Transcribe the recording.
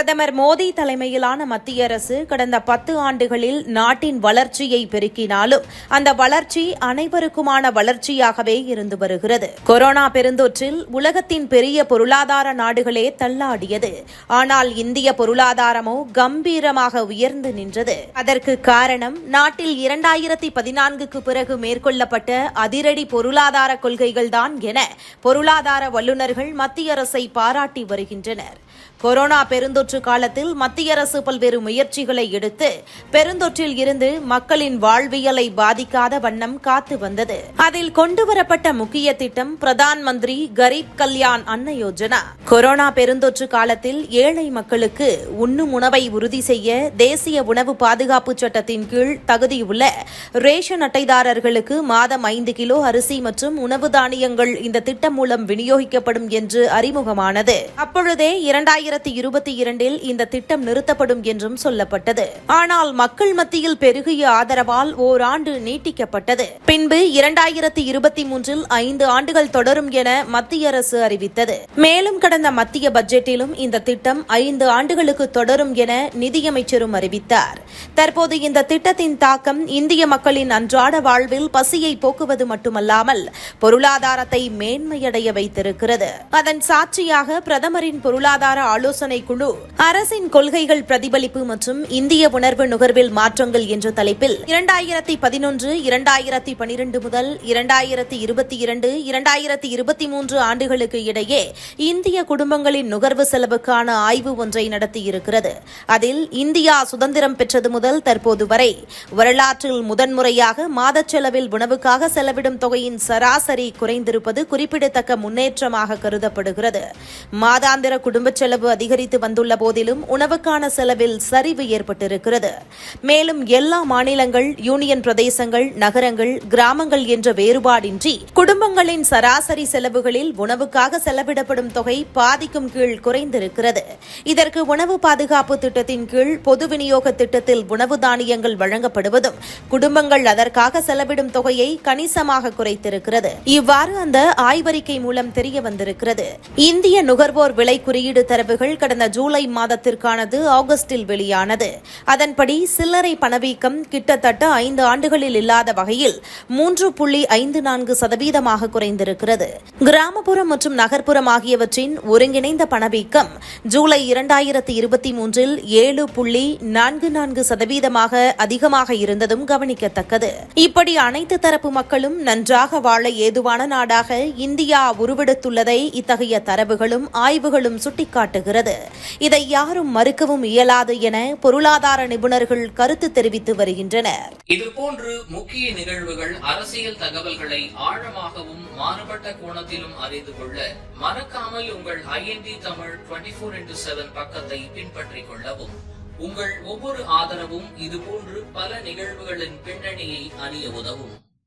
பிரதமர் மோடி தலைமையிலான மத்திய அரசு கடந்த பத்து ஆண்டுகளில் நாட்டின் வளர்ச்சியை பெருக்கினாலும் அந்த வளர்ச்சி அனைவருக்குமான வளர்ச்சியாகவே இருந்து வருகிறது. கொரோனா பெருந்தொற்றில் உலகத்தின் பெரிய பொருளாதார நாடுகளே தள்ளாடியது. ஆனால் இந்திய பொருளாதாரமோ கம்பீரமாக உயர்ந்து நின்றது. அதற்கு காரணம் நாட்டில் இரண்டாயிரத்தி பதினான்குக்கு பிறகு மேற்கொள்ளப்பட்ட அதிரடி பொருளாதார கொள்கைகள்தான் என பொருளாதார வல்லுநர்கள் மத்திய அரசை பாராட்டி வருகின்றனர். கொரோனா பெருந்தொற்று காலத்தில் மத்திய அரசு பல்வேறு முயற்சிகளை எடுத்து பெருந்தொற்றில் இருந்து மக்களின் வாழ்வியலை பாதிக்காத வண்ணம் காத்து வந்தது. அதில் கொண்டுவரப்பட்ட முக்கிய திட்டம் பிரதான் மந்திரி கரீப் கல்யாண் அன்ன யோஜனா. கொரோனா பெருந்தொற்று காலத்தில் ஏழை மக்களுக்கு உண்ணும் உணவை உறுதி செய்ய தேசிய உணவு பாதுகாப்பு சட்டத்தின் கீழ் தகுதியுள்ள ரேஷன் அட்டைதாரர்களுக்கு மாதம் ஐந்து கிலோ அரிசி மற்றும் உணவு தானியங்கள் இந்த திட்டம் மூலம் விநியோகிக்கப்படும் என்று அறிமுகமானது. அப்பொழுதே இரண்டாயிரத்தி இரண்டாயிரத்தி இருபத்தி இரண்டில் இந்த திட்டம் நிறுத்தப்படும் என்றும் சொல்லப்பட்டது. ஆனால் மக்கள் மத்தியில் பெருகிய ஆதரவால் ஓராண்டு நீட்டிக்கப்பட்டது. பின்பு இரண்டாயிரத்தி இருபத்தி மூன்றில் ஐந்து ஆண்டுகள் தொடரும் என மத்திய அரசு அறிவித்தது. மேலும் கடந்த மத்திய பட்ஜெட்டிலும் இந்த திட்டம் ஐந்து ஆண்டுகளுக்கு தொடரும் என நிதியமைச்சரும் அறிவித்தார். தற்போது இந்த திட்டத்தின் தாக்கம் இந்திய மக்களின் அன்றாட வாழ்வில் பசியை போக்குவது மட்டுமல்லாமல் பொருளாதாரத்தை மேன்மையடைய வைத்திருக்கிறது. அதன் சாட்சியாக பிரதமரின் பொருளாதார ஆலோசனை குழு அரசின் கொள்கைகள் பிரதிபலிப்பு மற்றும் இந்திய உணர்வு நுகர்வில் மாற்றங்கள் என்ற தலைப்பில் இரண்டாயிரத்தி பதினொன்று இரண்டாயிரத்தி பனிரெண்டு முதல் இரண்டாயிரத்தி இருபத்தி இரண்டு இரண்டாயிரத்தி இருபத்தி மூன்று ஆண்டுகளுக்கு இடையே இந்திய குடும்பங்களின் நுகர்வு செலவுக்கான ஆய்வு ஒன்றை நடத்தியிருக்கிறது. அதில் இந்தியா சுதந்திரம் பெற்றது முதல் தற்போது வரை வரலாற்றில் முதன்முறையாக மாதச் செலவில் உணவுக்காக செலவிடும் தொகையின் சராசரி குறைந்திருப்பது குறிப்பிடத்தக்க முன்னேற்றமாக கருதப்படுகிறது. மாதாந்திர குடும்ப செலவு அதிகரித்து வந்துள்ள போதிலும் உணவுக்கான செலவில் சரிவு ஏற்பட்டிருக்கிறது. மேலும் எல்லா மாநிலங்கள் யூனியன் பிரதேசங்கள் நகரங்கள் கிராமங்கள் என்ற வேறுபாடின்றி குடும்பங்களின் சராசரி செலவுகளில் உணவுக்காக செலவிடப்படும் தொகை பாதிக்கும் கீழ் குறைந்திருக்கிறது. இதற்கு உணவு பாதுகாப்பு திட்டத்தின் கீழ் பொது விநியோக திட்டத்தில் உணவு தானியங்கள் வழங்கப்படுவதும் குடும்பங்கள் அதற்காக செலவிடும் தொகையை கணிசமாக குறைத்திருக்கிறது. இவ்வாறு அந்த ஆய்வறிக்கை மூலம் தெரிய வந்திருக்கிறது. இந்திய நுகர்வோர் விலை குறியீடு தரவுகள் கடந்த ஜூலை மாதத்திற்கானது ஆகஸ்டில் வெளியானது. அதன்படி சில்லறை பணவீக்கம் கிட்டத்தட்ட ஐந்து ஆண்டுகளில் இல்லாத வகையில் மூன்று புள்ளி ஐந்து நான்கு சதவீதமாக குறைந்திருக்கிறது. கிராமப்புறம் மற்றும் நகர்ப்புறம் ஆகியவற்றின் ஒருங்கிணைந்த பணவீக்கம் ஜூலை இரண்டாயிரத்தி இருபத்தி மூன்றில் ஏழு புள்ளி நான்கு நான்கு சதவீதமாக அதிகமாக இருந்ததும் கவனிக்கத்தக்கது. இப்படி அனைத்து தரப்பு மக்களும் நன்றாக வாழ ஏதுவான நாடாக இந்தியா உருவெடுத்துள்ளதை இத்தகைய தரவுகளும் ஆய்வுகளும் சுட்டிக்காட்டுகிறது இதை யாரும் மறுக்கவும் இயலாது என பொருளாதார நிபுணர்கள் கருத்து தெரிவித்து வருகின்றனர். இதுபோன்று முக்கிய நிகழ்வுகள் அரசியல் தகவல்களை ஆழமாகவும் மாறுபட்ட கோணத்திலும் அறிந்து கொள்ள மறக்காமல் உங்கள் IND Tamil twenty four into seven பக்கத்தை பின்பற்றிக் கொள்ளவும். உங்கள் ஒவ்வொரு ஆதரவும் இதுபோன்று பல நிகழ்வுகளின் பின்னணியை அறிய உதவும்.